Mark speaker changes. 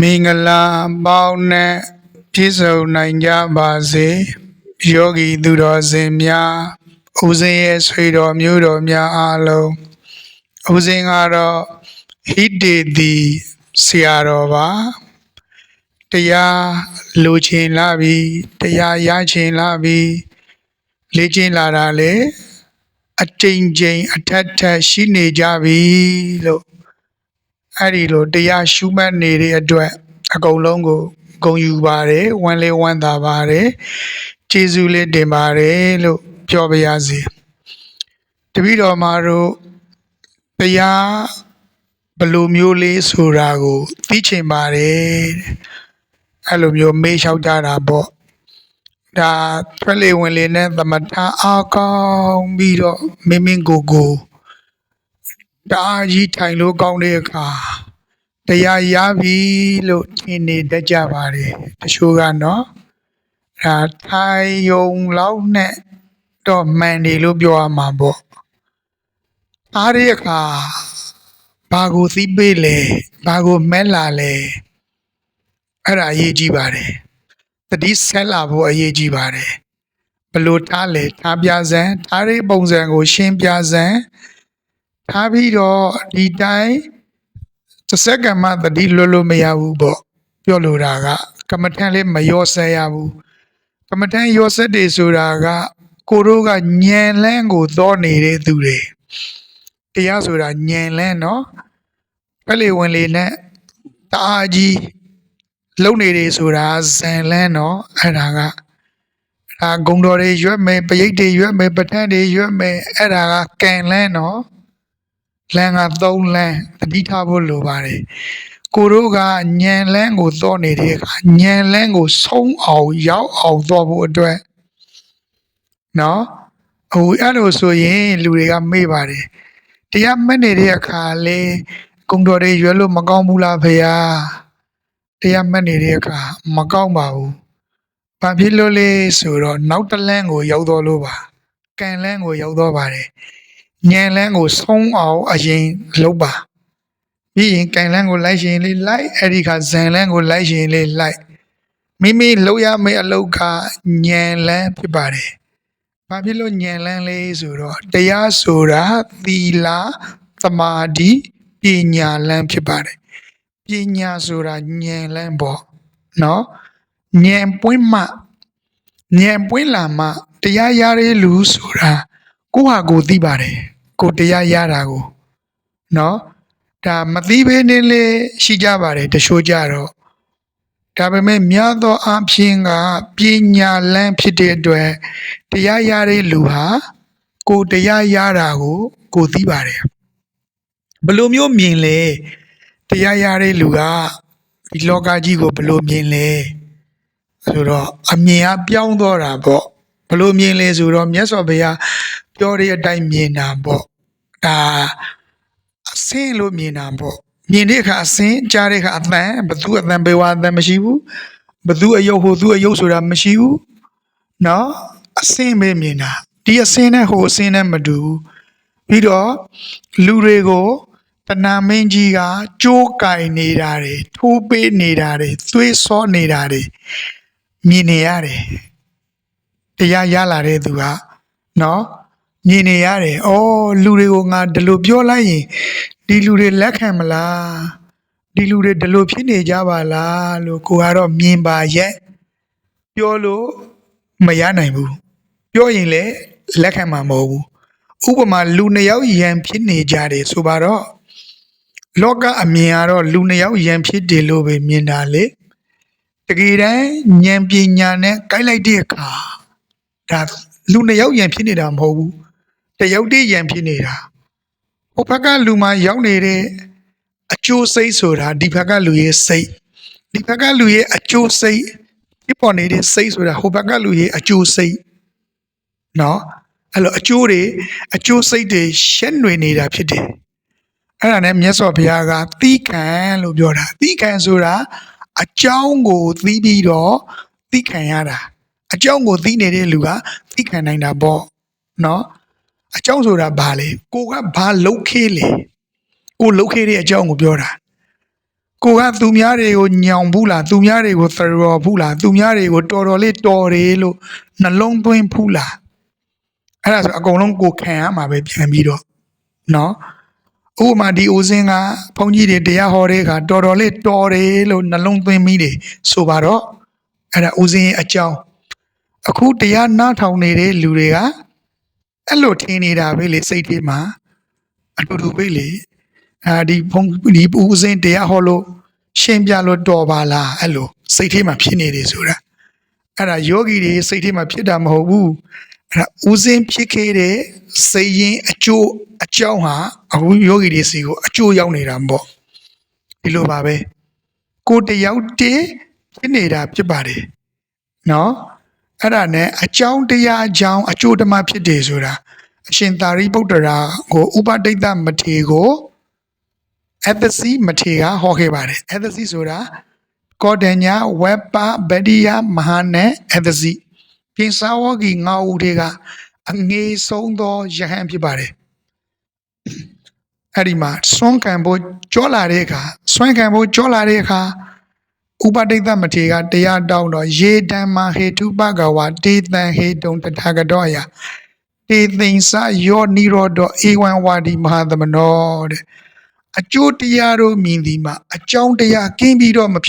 Speaker 1: မင်္ဂလာပေါင်းနဲ့ပြည့်စုံနိုင်ကြပါစေယောဂီသူတော်စင်များဦးဇင်းရဲ့ဆွေတော်မျိုးတော်များအားလုံးဦးဇင်းကတော့ဟိတေတီဆရာတော်ပါတရားလိုချင်လာပြီတရားရချင်လာပြီလေ့ကျင့်လာတာလေအကျဉ်းချင်းအထက်ထက်ရှိနေကြပြီလို့ အဲ့ဒီလိုတရားရှုမှတ်နေတဲ့အတွက်အကုန်လုံးကိုဂုဏ်ယူပါတယ်ဝမ်းလေးဝမ်းသာပါတယ်ကျေးဇူးလေးတင်ပါတယ်လို့ပြောပါရစေတပည့်တော်မတို့တရားဘယ်လိုမျိုးလေးဆိုတာကိုသိချင်ပါတယ်တဲ့အဲ့လိုမျိုးမေးလျှောက်ကြတာပေါ့ဒါထွက်လေဝင်လေနဲ့သမထအားကောင်းပြီးတော့မင်းမင်းကိုကို တအားကြီးထိုင်လို့ကောင်းတဲ့အခါတရားရပြီလို့ထင်နေတတ်ကြပါတယ်တချို့ကနော်ဒါထိုင်ယုံလောက်နဲ့တော့မှန်တယ်လို့ပြောရမှာပေါ့အားရအခါဘာကိုသိပေးလဲဘာကိုမဲလာလဲအဲ့ဒါအရေးကြီးပါတယ်တတိဆက်လာဖို့အရေးကြီးပါတယ်ဘလို့ထားလဲထားပြစမ်းထားတဲ့ပုံစံကိုရှင်းပြစမ်း ထားပြီးတော့ဒီတိုင်းတစ်စက္ကန့်မှသတိလွတ်လို့မရဘူးပေါ့ပြောလိုတာကကမ္မထန်လေးမရောဆက်ရဘူးကမ္မထန်ရောဆက်တွေဆိုတာကကိုတို့ကညံလန်းကိုသောနေတဲ့သူတွေတရားဆိုတာညံလန်းနော်ပက်လေဝင်လေနဲ့တအားကြီးလုံနေတယ်ဆိုတာဇန်လန်းနော်အဲ့ဒါကဒါဂုံတော်တွေရွက်မယ်ပရိတ်တွေရွက်မယ်ပဋ္ဌာန်းတွေရွက်မယ်အဲ့ဒါကကန်လန်းနော် လမ်းက3လမ်းတတိထားဖို့လိုပါတယ်ကိုတို့ကညံလန်းကိုသောနေတဲ့အခါညံလန်းကိုဆုံးအောင်ရောက်အောင်သောဖို့အတွက်နော်ဟိုအဲ့လိုဆိုရင်လူတွေကမေ့ပါတယ်တရားမက်နေတဲ့အခါလေကုံတော်တွေရွယ်လို့မကောင်းဘူးလားဖေယားတရားမက်နေတဲ့အခါမကောင်းပါဘူးဘာဖြစ်လို့လဲဆိုတော့နောက်တစ်လမ်းကိုရောက်တော့လို့ပါကံလန်းကိုရောက်တော့ပါတယ် ညံလန်းကိုဆုံးအောင်အရင်လုပ်ပါပြီးရင်ကန်လန်းကိုလိုက်ရှင်လေးလိုက်အဲ့ဒီခါဇန်လန်းကိုလိုက်ရှင်လေးလိုက်မိမိလုပ်ရမယ့်အလုပ်ကညံလန်းဖြစ်ပါတယ်ဘာဖြစ်လို့ညံလန်းလေးဆိုတော့တရားဆိုတာသီလသမာဓိပညာလန်းဖြစ်ပါတယ်ပညာဆိုတာညံလန်းပေါ့နော်ညံပွင့်မှညံပွင့်လာမှတရားရတဲ့လူဆိုတာ ကိုယ့်ဟာကိုယ်သိပါတယ် ကိုတရားရတာကိုเนาะဒါမသိဘဲနဲ့လေရှိကြပါတယ်တချို့ကြတော့ဒါပေမဲ့များသောအားဖြင့်ကပညာလန်းဖြစ်တဲ့အတွက်တရားရတဲ့လူဟာကိုတရားရတာကို ကိုသိပါတယ်ဘယ်လိုမျိုးမြင်လဲတရားရတဲ့လူကဒီလောကကြီးကိုဘယ်လိုမြင်လဲဆိုတော့အမြင်ကပြောင်းတော့တာပေါ့ဘယ်လိုမြင်လဲဆိုတော့မြတ်စွာဘုရား ပြောတဲ့အတိုင်းမြင်တာပေါ့ဒါအစင်းလို့မြင်တာပေါ့မြင်တဲ့အခါအစင်းကြားတဲ့အခါအတန်ဘသူအတန်ပေဝါအတန်မရှိဘူးဘသူအယုတ်ဟိုသူအယုတ်ဆိုတာမရှိဘူးနော်အစင်းပဲမြင်တာဒီအစင်းနဲ့ဟိုအစင်းနဲ့မတူပြီးတော့လူတွေကိုတဏမင်းကြီးကကြိုးကင်နေတာတွေထိုးပေးနေတာတွေသွေးဆောနေတာတွေမြင်နေရတယ်တရားရလာတဲ့သူကနော် မြင်နေရတယ်။အော်လူတွေကိုငါဒီလိုပြောလိုက်ရင်ဒီလူတွေလက်ခံမလား။ဒီလူတွေဒီလိုဖြစ်နေကြပါလားလို့ကိုကတော့မြင်ပါရဲ့။ပြောလို့မရနိုင်ဘူး။ပြောရင်လည်းလက်ခံမှာမဟုတ်ဘူး။ဥပမာလူနှစ်ယောက်ယံဖြစ်နေကြတယ်ဆိုပါတော့လောကအမြင်ကတော့လူနှစ်ယောက်ယံဖြစ်တယ်လို့ပဲမြင်တာလေ။တကယ်တမ်းဉာဏ်ပညာနဲ့ကိုက်လိုက်တဲ့အခါဒါလူနှစ်ယောက်ယံဖြစ်နေတာမဟုတ်ဘူး။ တယောက်တည်းယံဖြစ်နေတာဟိုဘက်ကလူမှရောက်နေတဲ့အကျိုးစိတ်ဆိုတာဒီဘက်ကလူရဲ့စိတ်ဒီဘက်ကလူရဲ့အကျိုးစိတ်ဖြစ်ပေါ်နေတဲ့စိတ်ဆိုတာဟိုဘက်ကလူရဲ့အကျိုးစိတ်နော်အဲ့လိုအကျိုးတွေအကျိုးစိတ်တွေရှက်နွေနေတာဖြစ်တယ်အဲ့ဒါနဲ့မြတ်စွာဘုရားကသီးခံလို့ပြောတာသီးခံဆိုတာအကြောင်းကိုသိပြီးတော့သီးခံရတာအကြောင်းကိုသိနေတဲ့လူကသီးခံနိုင်တာပေါ့နော် အကြောင်းဆိုတာဘာလဲကိုကဘာလုတ်ခေးလဲကိုလုတ်ခေးတဲ့အကြောင်းကိုပြောတာကိုကသူများတွေကိုညောင်ဘူးလားသူများတွေကိုသရော်ဘူးလားသူများတွေကိုတော်တော်လေးတော်တယ်လို့နှလုံးသွင်းဘူးလားအဲ့ဒါဆိုအကုန်လုံးကိုခံရမှာပဲပြန်ပြီးတော့နော်ဥပမာဒီဦးစင်းကဘုန်းကြီးတွေတရားဟောတဲ့အခါတော်တော်လေးတော်တယ်လို့နှလုံးသွင်းမိတယ်ဆိုပါတော့အဲ့ဒါဦးစင်းရဲ့အကြောင်းအခုတရားနားထောင်နေတဲ့လူတွေက အဲ့လိုထင်နေတာပဲလေစိတ်ထဲမှာအတူတူပဲလေအာဒီဘုံဒီဦးစင်းတရားဟောလို့ရှင်းပြလို့တော်ပါလားအဲ့လိုစိတ်ထဲမှာဖြစ်နေတယ်ဆိုတာအဲ့ဒါယောဂီတွေစိတ်ထဲမှာဖြစ်တာမဟုတ်ဘူးအဲ့ဒါဦးစင်းဖြစ်ခဲ့တဲ့စိတ်ရင်းအကျိုးအကြောင်းဟာအခုယောဂီတွေစီကိုအကျိုးရောက်နေတာပေါ့ဒီလိုပါပဲကိုယ်တယောက်တည်းဖြစ်နေတာဖြစ်ပါတယ်နော် အဲ့ဒါနဲ့အကြောင်းတရားအကြောင်းအကျိုးဓမ္မဖြစ်တယ်ဆိုတာအရှင်သာရိပုတ္တရာကိုဥပဒိတ္တမထေကိုအသစီမထေကဟောခဲ့ပါတယ်အသစီဆိုတာကောတညာဝက်ပါဗဒိယမဟာနဲ့အသစီပြင်စာဝဂီငါးဦးတွေကအငေဆုံးသောယဟန်ဖြစ်ပါတယ်အဲ့ဒီမှာစွန့်ခံဖို့ကြောလာတဲ့အခါစွန့်ခံဖို့ကြောလာတဲ့အခါ ဥပဒိတ္တမထေကတရားတောင်းတော့ယေတံမဟေတုပကဝတေတံဟေတုံတထာဂတောယတေသိင်္စယောနိရောဓဧဝံဝါဒီမဟာသမနောတဲ့အကျိုးတရားတို့မြင်ဒီမှာအကြောင်းတရားကင်းပြီးတော့မဖြစ်